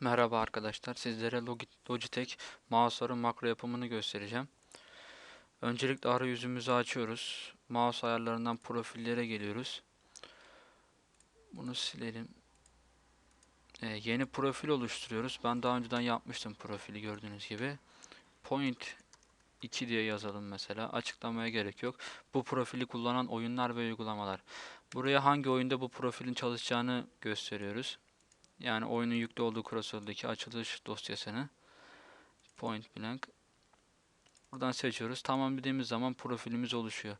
Merhaba arkadaşlar. Sizlere Logi- Logitech mouse'ların makro yapımını göstereceğim. Öncelikle arayüzümüzü açıyoruz. Mouse ayarlarından profillere geliyoruz. Bunu silelim. Ee, yeni profil oluşturuyoruz. Ben daha önceden yapmıştım profili gördüğünüz gibi. Point 2 diye yazalım mesela. Açıklamaya gerek yok. Bu profili kullanan oyunlar ve uygulamalar. Buraya hangi oyunda bu profilin çalışacağını gösteriyoruz. Yani oyunun yüklü olduğu klasördeki açılış dosyasını point blank buradan seçiyoruz. Tamam dediğimiz zaman profilimiz oluşuyor.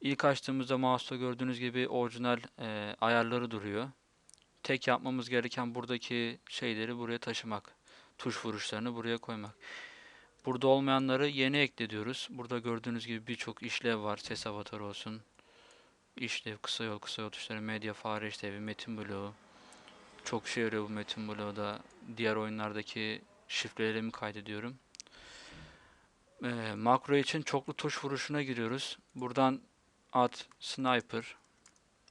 İlk açtığımızda mouse'da gördüğünüz gibi orijinal e, ayarları duruyor. Tek yapmamız gereken buradaki şeyleri buraya taşımak. Tuş vuruşlarını buraya koymak. Burada olmayanları yeni ekle diyoruz. Burada gördüğünüz gibi birçok işlev var. Ses avatarı olsun. işlev, kısa yol, kısa yol tuşları, medya, fare işlevi, metin bloğu, çok şey yarıyor bu Metin Bloğ'da. Diğer oyunlardaki şifrelerimi kaydediyorum. Ee, makro için çoklu tuş vuruşuna giriyoruz. Buradan at sniper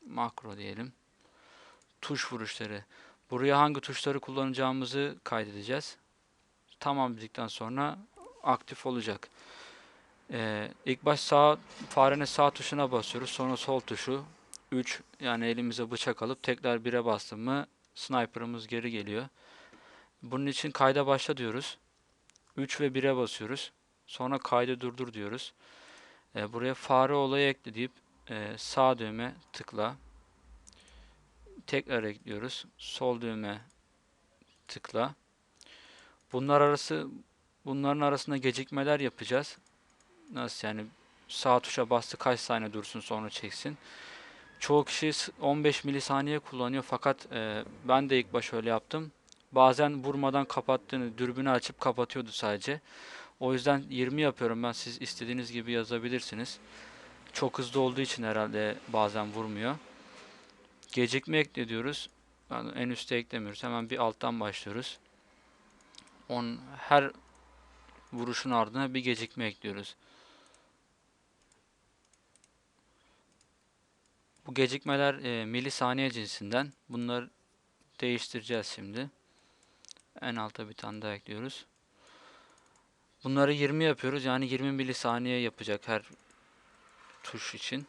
makro diyelim. Tuş vuruşları. Buraya hangi tuşları kullanacağımızı kaydedeceğiz. Tamam dedikten sonra aktif olacak. Ee, ilk baş sağ farenin sağ tuşuna basıyoruz. Sonra sol tuşu 3 yani elimize bıçak alıp tekrar 1'e bastım mı Sniper'ımız geri geliyor. Bunun için kayda başla diyoruz. 3 ve 1'e basıyoruz. Sonra kaydı durdur diyoruz. E, buraya fare olayı ekle deyip e, sağ düğme tıkla. Tekrar ekliyoruz. Sol düğme tıkla. Bunlar arası bunların arasında gecikmeler yapacağız. Nasıl yani sağ tuşa bastı kaç saniye dursun sonra çeksin. Çoğu kişi 15 milisaniye kullanıyor fakat e, ben de ilk baş öyle yaptım. Bazen vurmadan kapattığını, dürbünü açıp kapatıyordu sadece. O yüzden 20 yapıyorum ben. Siz istediğiniz gibi yazabilirsiniz. Çok hızlı olduğu için herhalde bazen vurmuyor. Gecikme ekle diyoruz. Yani en üstte eklemiyoruz. Hemen bir alttan başlıyoruz. On, her vuruşun ardına bir gecikme ekliyoruz. Bu gecikmeler e, milisaniye cinsinden. Bunları değiştireceğiz şimdi. En alta bir tane daha ekliyoruz. Bunları 20 yapıyoruz. Yani 20 milisaniye yapacak her tuş için.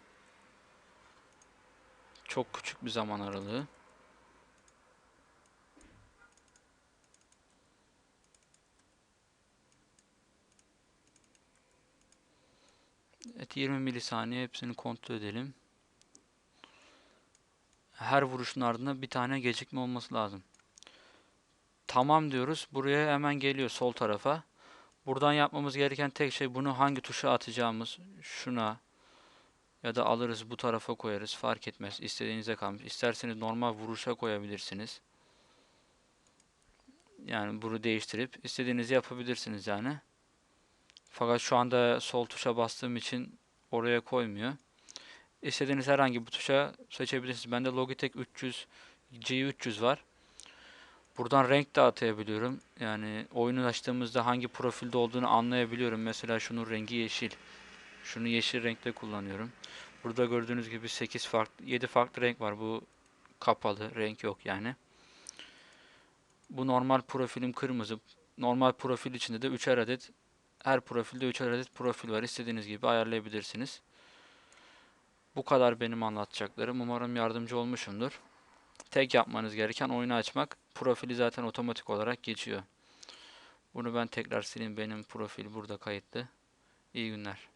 Çok küçük bir zaman aralığı. Evet 20 milisaniye hepsini kontrol edelim her vuruşun ardında bir tane gecikme olması lazım. Tamam diyoruz. Buraya hemen geliyor sol tarafa. Buradan yapmamız gereken tek şey bunu hangi tuşa atacağımız. Şuna ya da alırız bu tarafa koyarız. Fark etmez. İstediğinize kalmış. İsterseniz normal vuruşa koyabilirsiniz. Yani bunu değiştirip istediğinizi yapabilirsiniz yani. Fakat şu anda sol tuşa bastığım için oraya koymuyor. İstediğiniz herhangi bir tuşa seçebilirsiniz. Bende Logitech 300 G300 var. Buradan renk de atayabiliyorum. Yani oyunu açtığımızda hangi profilde olduğunu anlayabiliyorum. Mesela şunun rengi yeşil. Şunu yeşil renkte kullanıyorum. Burada gördüğünüz gibi 8 farklı 7 farklı renk var. Bu kapalı. Renk yok yani. Bu normal profilim kırmızı. Normal profil içinde de 3'er adet her profilde 3'er adet profil var. İstediğiniz gibi ayarlayabilirsiniz. Bu kadar benim anlatacaklarım. Umarım yardımcı olmuşumdur. Tek yapmanız gereken oyunu açmak. Profili zaten otomatik olarak geçiyor. Bunu ben tekrar sileyim. Benim profil burada kayıtlı. İyi günler.